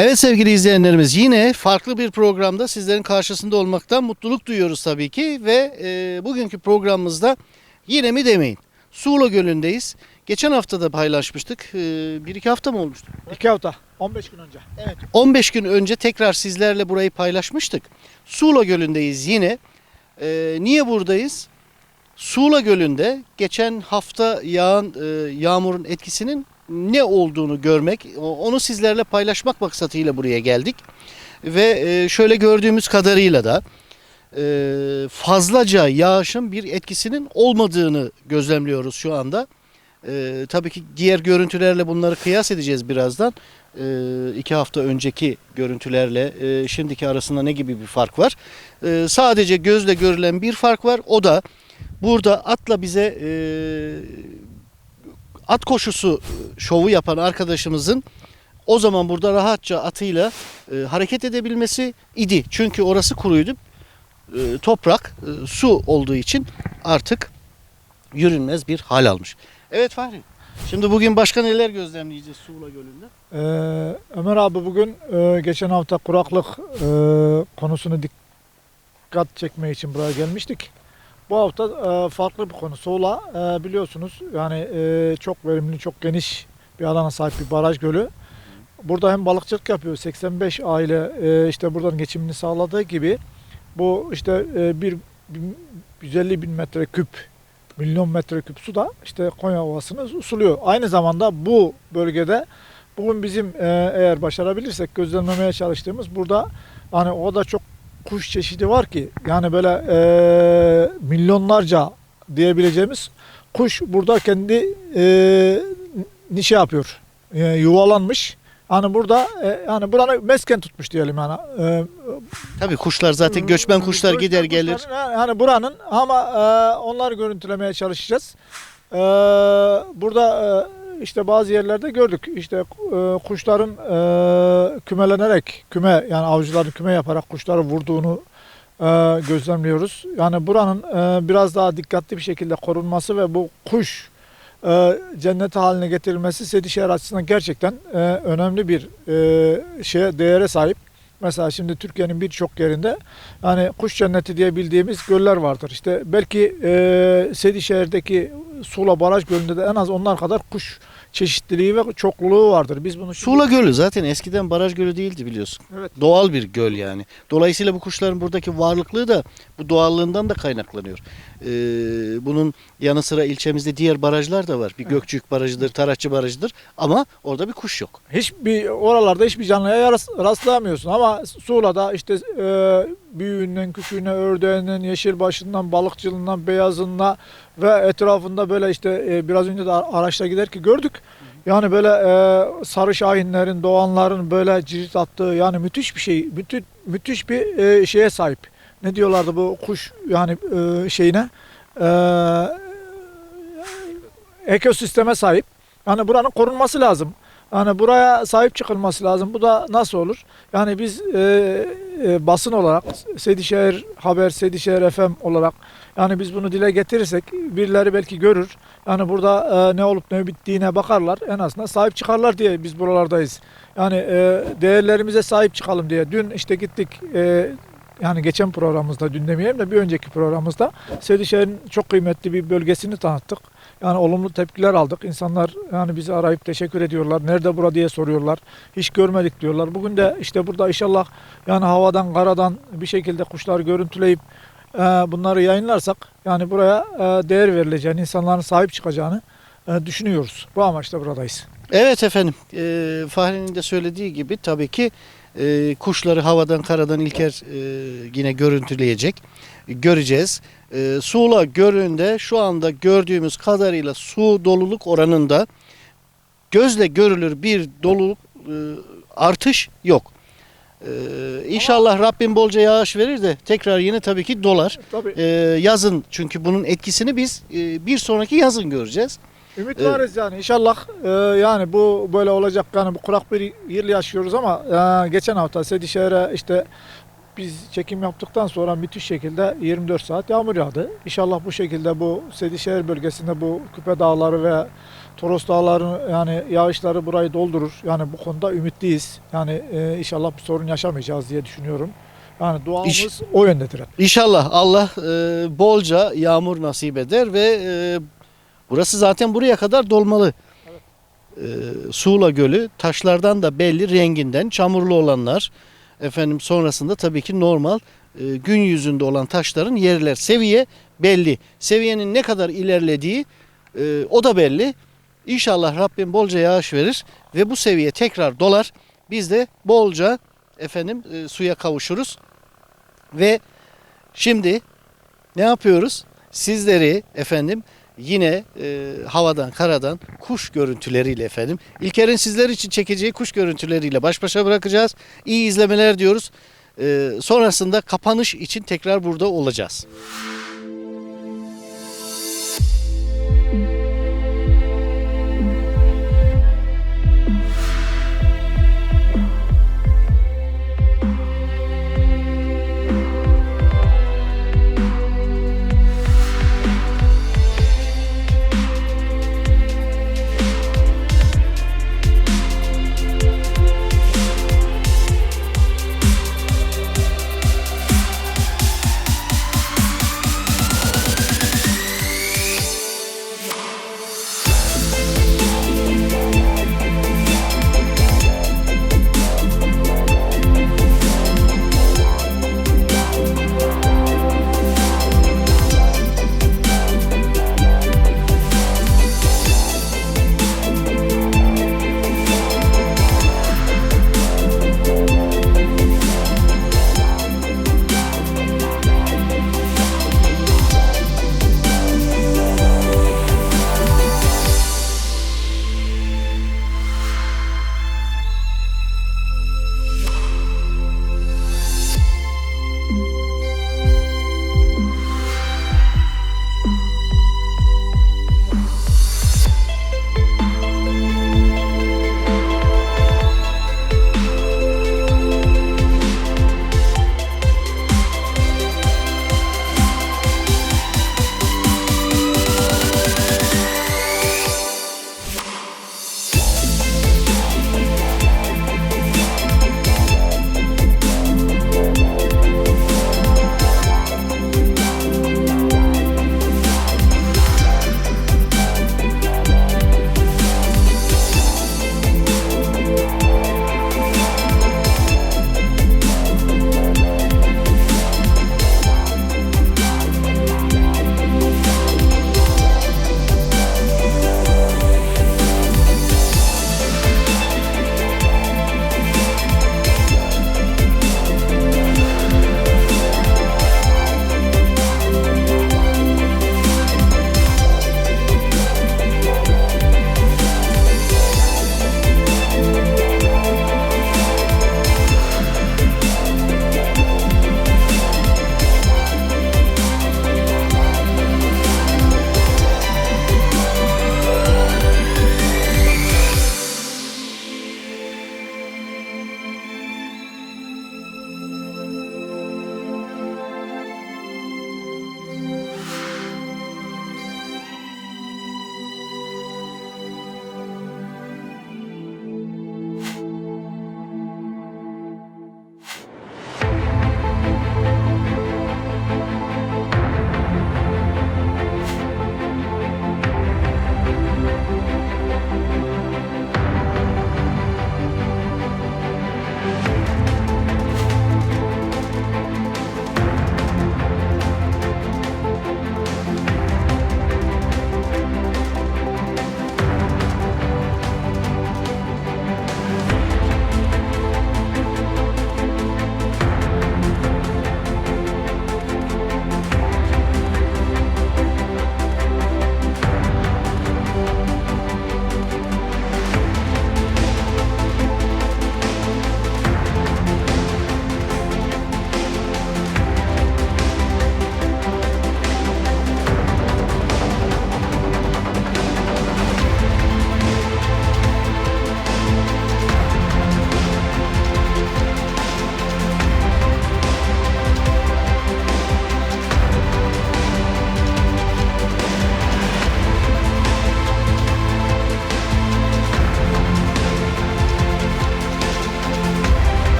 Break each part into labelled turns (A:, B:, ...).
A: Evet sevgili izleyenlerimiz yine farklı bir programda sizlerin karşısında olmaktan mutluluk duyuyoruz tabii ki ve e, bugünkü programımızda yine mi demeyin Suğla Gölü'ndeyiz. Geçen hafta da paylaşmıştık. E, bir iki hafta mı olmuştu?
B: İki hafta, 15 gün önce.
A: Evet. 15 gün önce tekrar sizlerle burayı paylaşmıştık. Suğla Gölü'ndeyiz yine. E, niye buradayız? Suğla Gölü'nde geçen hafta yağan e, yağmurun etkisinin ne olduğunu görmek, onu sizlerle paylaşmak maksatıyla buraya geldik. Ve e, şöyle gördüğümüz kadarıyla da e, fazlaca yağışın bir etkisinin olmadığını gözlemliyoruz şu anda. E, tabii ki diğer görüntülerle bunları kıyas edeceğiz birazdan. İki hafta önceki görüntülerle şimdiki arasında ne gibi bir fark var? Sadece gözle görülen bir fark var. O da burada atla bize at koşusu e, şovu yapan arkadaşımızın o zaman burada rahatça atıyla e, hareket edebilmesi idi. Çünkü orası kuruydu. E, toprak, e, su olduğu için artık yürünmez bir hal almış. Evet Fahri. Şimdi bugün başka neler gözlemleyeceğiz Suğla Gölü'nde?
B: Ee, Ömer abi bugün e, geçen hafta kuraklık e, konusunu dikkat çekmek için buraya gelmiştik. Bu hafta e, farklı bir konu. Soğla e, biliyorsunuz yani e, çok verimli, çok geniş bir alana sahip bir baraj gölü. Burada hem balıkçılık yapıyor. 85 aile e, işte buradan geçimini sağladığı gibi bu işte e, bir, bir 150 bin metreküp milyon metreküp su da işte Konya Ovası'nı suluyor. Aynı zamanda bu bölgede bugün bizim e, eğer başarabilirsek gözlemlemeye çalıştığımız burada hani o da çok kuş çeşidi var ki yani böyle e, milyonlarca diyebileceğimiz kuş burada kendi e, nişe yapıyor. E, yuvalanmış. Hani burada e, yani buranı mesken tutmuş diyelim yani. E,
A: Tabii kuşlar zaten göçmen kuşlar gider gelir.
B: Yani buranın ama e, onları görüntülemeye çalışacağız. E, burada e, işte bazı yerlerde gördük. İşte e, kuşların e, kümelenerek, küme yani avcıların küme yaparak kuşları vurduğunu e, gözlemliyoruz. Yani buranın e, biraz daha dikkatli bir şekilde korunması ve bu kuş e, cenneti haline getirilmesi Sedişehir açısından gerçekten e, önemli bir e, şeye değere sahip. Mesela şimdi Türkiye'nin birçok yerinde yani kuş cenneti diye bildiğimiz göller vardır. İşte belki e, Sedişehir'deki Sula Baraj Gölü'nde de en az onlar kadar kuş çeşitliliği ve çokluluğu vardır. Biz bunu
A: Suğla Gölü zaten eskiden baraj gölü değildi biliyorsun.
B: Evet.
A: Doğal bir göl yani. Dolayısıyla bu kuşların buradaki varlıklığı da bu doğallığından da kaynaklanıyor. Ee, bunun yanı sıra ilçemizde diğer barajlar da var. Bir Gökçük Barajı'dır, Tarakçı Barajı'dır ama orada bir kuş yok.
B: Hiçbir oralarda hiçbir canlıya rast- rastlayamıyorsun ama Suğla'da işte e, büyüğünden, küçüğüne, ördeğinden, yeşilbaşından, balıkçılığından, beyazından ve etrafında böyle işte e, biraz önce de araçla giderken gördük. Yani böyle e, sarı şahinlerin, doğanların böyle cirit attığı yani müthiş bir şey, müthiş, müthiş bir e, şeye sahip. Ne diyorlardı bu kuş yani e, şeyine e, ekosisteme sahip. Yani buranın korunması lazım. Yani buraya sahip çıkılması lazım. Bu da nasıl olur? Yani biz e, e, basın olarak Sedişehir Haber, Sedişehir FM olarak yani biz bunu dile getirirsek birileri belki görür. Yani burada e, ne olup ne bittiğine bakarlar. En azından sahip çıkarlar diye biz buralardayız. Yani e, değerlerimize sahip çıkalım diye. Dün işte gittik e, yani geçen programımızda dün demeyelim de bir önceki programımızda Sedişehir'in çok kıymetli bir bölgesini tanıttık. Yani olumlu tepkiler aldık. İnsanlar yani bizi arayıp teşekkür ediyorlar. Nerede bura diye soruyorlar. Hiç görmedik diyorlar. Bugün de işte burada inşallah yani havadan karadan bir şekilde kuşları görüntüleyip e, bunları yayınlarsak yani buraya e, değer verileceğini, insanların sahip çıkacağını e, düşünüyoruz. Bu amaçla buradayız.
A: Evet efendim. E, Fahri'nin de söylediği gibi tabii ki e, kuşları havadan karadan İlker yine görüntüleyecek. Göreceğiz. Suğla Gölü'nde şu anda gördüğümüz kadarıyla su doluluk oranında gözle görülür bir doluluk artış yok. E, inşallah Rabbim bolca yağış verir de tekrar yine tabii ki dolar.
B: Tabii.
A: E, yazın çünkü bunun etkisini biz e, bir sonraki yazın göreceğiz.
B: Ümit
A: Evet.
B: varız yani inşallah e, yani bu böyle olacak yani bu kurak bir yıl yaşıyoruz ama e, geçen hafta Sedişehir'e işte biz çekim yaptıktan sonra müthiş şekilde 24 saat yağmur yağdı. İnşallah bu şekilde bu Sedişehir bölgesinde bu Küpe Dağları ve Toros Dağları yani yağışları burayı doldurur. Yani bu konuda ümitliyiz. Yani e, inşallah bir sorun yaşamayacağız diye düşünüyorum. Yani duamız
A: İş-
B: o yöndedir. hep.
A: İnşallah Allah e, bolca yağmur nasip eder ve e, burası zaten buraya kadar dolmalı. E, Suğla Gölü taşlardan da belli renginden çamurlu olanlar efendim sonrasında tabii ki normal e, gün yüzünde olan taşların yerler seviye belli. Seviyenin ne kadar ilerlediği e, o da belli. İnşallah Rabbim bolca yağış verir ve bu seviye tekrar dolar. Biz de bolca efendim e, suya kavuşuruz. Ve şimdi ne yapıyoruz? Sizleri efendim yine e, havadan karadan kuş görüntüleriyle efendim İlker'in sizler için çekeceği kuş görüntüleriyle baş başa bırakacağız. İyi izlemeler diyoruz. E, sonrasında kapanış için tekrar burada olacağız.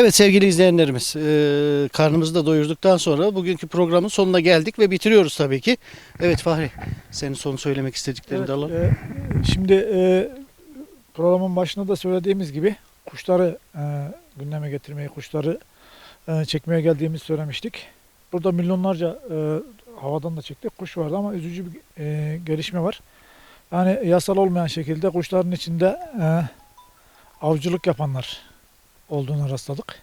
A: Evet sevgili izleyenlerimiz, e, karnımızı da doyurduktan sonra bugünkü programın sonuna geldik ve bitiriyoruz tabii ki. Evet Fahri, senin son söylemek istediklerini
B: Evet,
A: de alalım.
B: e, şimdi e, programın başında da söylediğimiz gibi kuşları e, gündeme getirmeyi, kuşları e, çekmeye geldiğimizi söylemiştik. Burada milyonlarca e, havadan da çektik kuş vardı ama üzücü bir e, gelişme var. Yani yasal olmayan şekilde kuşların içinde e, avcılık yapanlar olduğunu rastladık.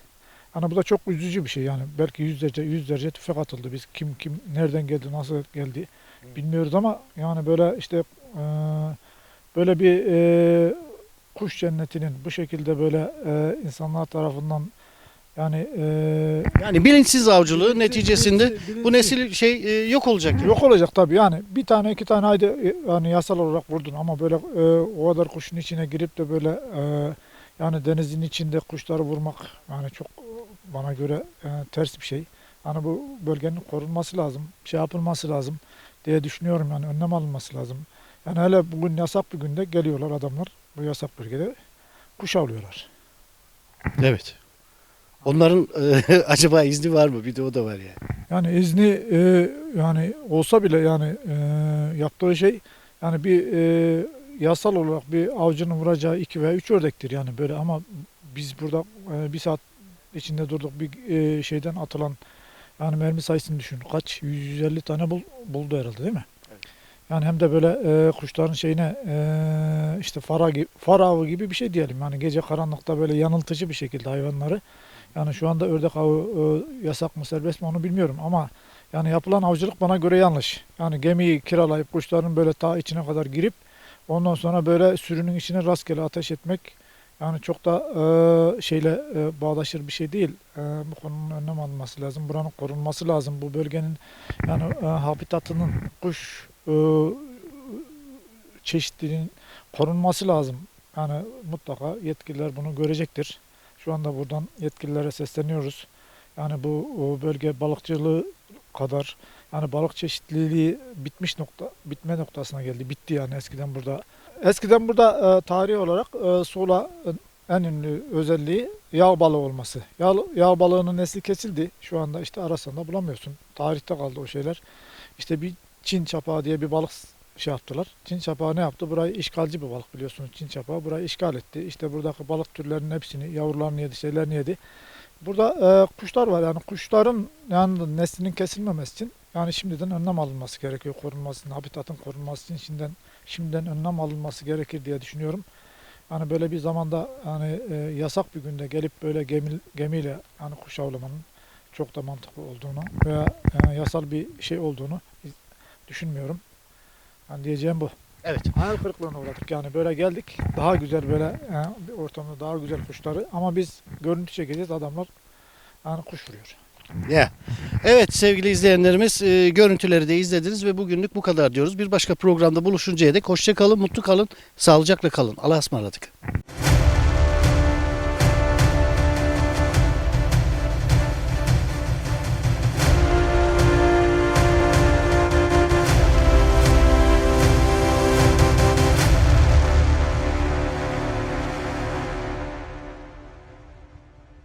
B: Yani bu da çok üzücü bir şey yani. Belki yüzlerce yüzlerce tüfek atıldı. Biz kim kim nereden geldi, nasıl geldi bilmiyoruz ama yani böyle işte e, böyle bir e, kuş cennetinin bu şekilde böyle e, insanlar tarafından yani e,
A: Yani bilinçsiz avcılığı
B: bilinçsiz-
A: neticesinde
B: bilinçsiz-
A: bu
B: bilinçsiz-
A: nesil şey e, yok olacak.
B: Yok olacak tabii yani bir tane iki tane haydi yani yasal olarak vurdun ama böyle e, o kadar kuşun içine girip de böyle e, yani denizin içinde kuşları vurmak yani çok e, bana göre e, ters bir şey. Yani bu bölgenin korunması lazım, şey yapılması lazım diye düşünüyorum yani önlem alınması lazım. Yani hele bugün yasak bir günde geliyorlar adamlar bu yasak bölgede kuş avlıyorlar.
A: Evet. Onların e, acaba izni var mı? Bir de o da var yani.
B: Yani izni e, yani olsa bile yani e, yaptığı şey yani bir e, yasal olarak bir avcının vuracağı iki veya üç ördektir yani böyle ama biz burada e, bir saat içinde durduk bir e, şeyden atılan yani mermi sayısını düşün kaç 150 tane bul, buldu herhalde değil mi?
A: Evet.
B: Yani hem de böyle e, kuşların şeyine e, işte fara gibi, far avı gibi bir şey diyelim yani gece karanlıkta böyle yanıltıcı bir şekilde hayvanları yani şu anda ördek avı e, yasak mı serbest mi onu bilmiyorum ama yani yapılan avcılık bana göre yanlış. Yani gemiyi kiralayıp kuşların böyle ta içine kadar girip ondan sonra böyle sürünün içine rastgele ateş etmek yani çok da e, şeyle e, bağdaşır bir şey değil. E, bu konunun önlem alınması lazım. Buranın korunması lazım. Bu bölgenin yani e, habitatının kuş e, çeşitliliğinin korunması lazım. Yani mutlaka yetkililer bunu görecektir. Şu anda buradan yetkililere sesleniyoruz. Yani bu bölge balıkçılığı kadar yani balık çeşitliliği bitmiş nokta bitme noktasına geldi. Bitti yani eskiden burada. Eskiden burada e, tarihi olarak e, Sula en ünlü özelliği yağ balığı olması. Yağ, yağ balığının nesli kesildi. Şu anda işte arasan da bulamıyorsun. Tarihte kaldı o şeyler. İşte bir Çin çapağı diye bir balık şey yaptılar. Çin çapağı ne yaptı? Burayı işgalci bir balık biliyorsunuz. Çin çapağı burayı işgal etti. İşte buradaki balık türlerinin hepsini, yavrularını yedi, şeylerini yedi. Burada e, kuşlar var. Yani kuşların yani neslinin kesilmemesi için yani şimdiden önlem alınması gerekiyor korunması için, habitatın korunması için şimdiden şimdiden önlem alınması gerekir diye düşünüyorum. Yani böyle bir zamanda yani e, yasak bir günde gelip böyle gemi, gemiyle yani kuş avlamanın çok da mantıklı olduğunu veya e, yasal bir şey olduğunu düşünmüyorum. Yani diyeceğim bu.
A: Evet.
B: Hayal kırıklığına uğradık yani böyle geldik daha güzel böyle e, bir ortamda daha güzel kuşları ama biz görüntü çekeceğiz adamlar yani kuş vuruyor.
A: Ya. Evet sevgili izleyenlerimiz e, görüntüleri de izlediniz ve bugünlük bu kadar diyoruz. Bir başka programda buluşuncaya dek hoşça kalın, mutlu kalın, sağlıcakla kalın. Allah'a ısmarladık.